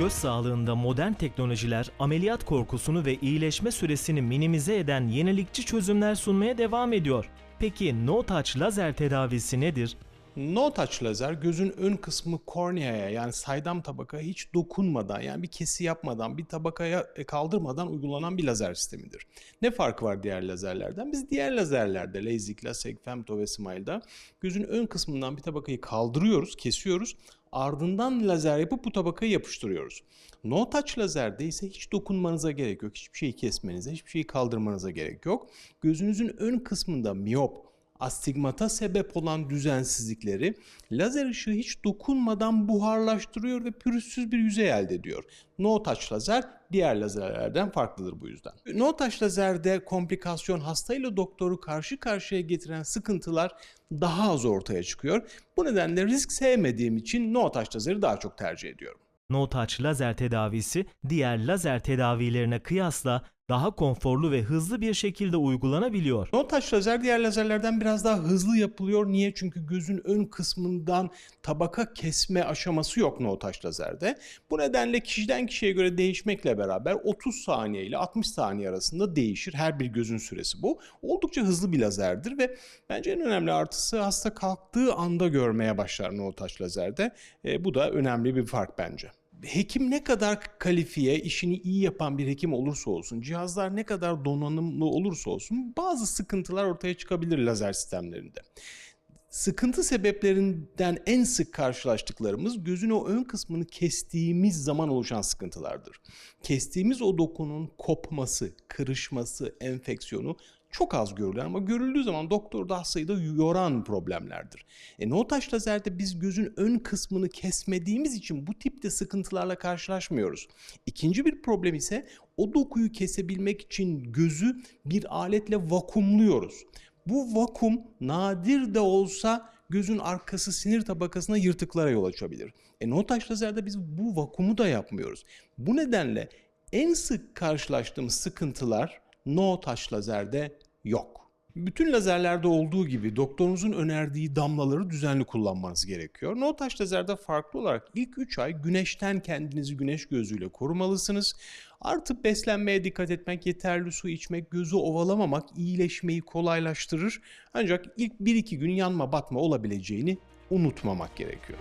Göz sağlığında modern teknolojiler ameliyat korkusunu ve iyileşme süresini minimize eden yenilikçi çözümler sunmaya devam ediyor. Peki no touch lazer tedavisi nedir? No touch lazer gözün ön kısmı korneaya yani saydam tabakaya hiç dokunmadan yani bir kesi yapmadan bir tabakaya e, kaldırmadan uygulanan bir lazer sistemidir. Ne farkı var diğer lazerlerden? Biz diğer lazerlerde LASIK, LASIK, Femto ve Smile'da gözün ön kısmından bir tabakayı kaldırıyoruz, kesiyoruz. Ardından lazer yapıp bu tabakayı yapıştırıyoruz. No touch lazerde ise hiç dokunmanıza gerek yok. Hiçbir şeyi kesmenize, hiçbir şeyi kaldırmanıza gerek yok. Gözünüzün ön kısmında miyop, astigmata sebep olan düzensizlikleri lazer ışığı hiç dokunmadan buharlaştırıyor ve pürüzsüz bir yüzey elde ediyor. No touch lazer diğer lazerlerden farklıdır bu yüzden. No touch lazerde komplikasyon hastayla doktoru karşı karşıya getiren sıkıntılar daha az ortaya çıkıyor. Bu nedenle risk sevmediğim için no touch lazeri daha çok tercih ediyorum. No touch lazer tedavisi diğer lazer tedavilerine kıyasla daha konforlu ve hızlı bir şekilde uygulanabiliyor. No touch lazer diğer lazerlerden biraz daha hızlı yapılıyor. Niye? Çünkü gözün ön kısmından tabaka kesme aşaması yok no touch lazerde. Bu nedenle kişiden kişiye göre değişmekle beraber 30 saniye ile 60 saniye arasında değişir. Her bir gözün süresi bu. Oldukça hızlı bir lazerdir ve bence en önemli artısı hasta kalktığı anda görmeye başlar no touch lazerde. E, bu da önemli bir fark bence hekim ne kadar kalifiye, işini iyi yapan bir hekim olursa olsun, cihazlar ne kadar donanımlı olursa olsun bazı sıkıntılar ortaya çıkabilir lazer sistemlerinde. Sıkıntı sebeplerinden en sık karşılaştıklarımız gözün o ön kısmını kestiğimiz zaman oluşan sıkıntılardır. Kestiğimiz o dokunun kopması, kırışması, enfeksiyonu çok az görülür ama görüldüğü zaman doktorda hastayı da yoran problemlerdir. E, no touch lazerde biz gözün ön kısmını kesmediğimiz için bu tipte sıkıntılarla karşılaşmıyoruz. İkinci bir problem ise o dokuyu kesebilmek için gözü bir aletle vakumluyoruz. Bu vakum nadir de olsa gözün arkası sinir tabakasına yırtıklara yol açabilir. E no touch lazerde biz bu vakumu da yapmıyoruz. Bu nedenle en sık karşılaştığımız sıkıntılar no touch lazerde yok. Bütün lazerlerde olduğu gibi doktorunuzun önerdiği damlaları düzenli kullanmanız gerekiyor. No touch lazerde farklı olarak ilk 3 ay güneşten kendinizi güneş gözüyle korumalısınız. Artı beslenmeye dikkat etmek, yeterli su içmek, gözü ovalamamak iyileşmeyi kolaylaştırır. Ancak ilk 1-2 gün yanma batma olabileceğini unutmamak gerekiyor.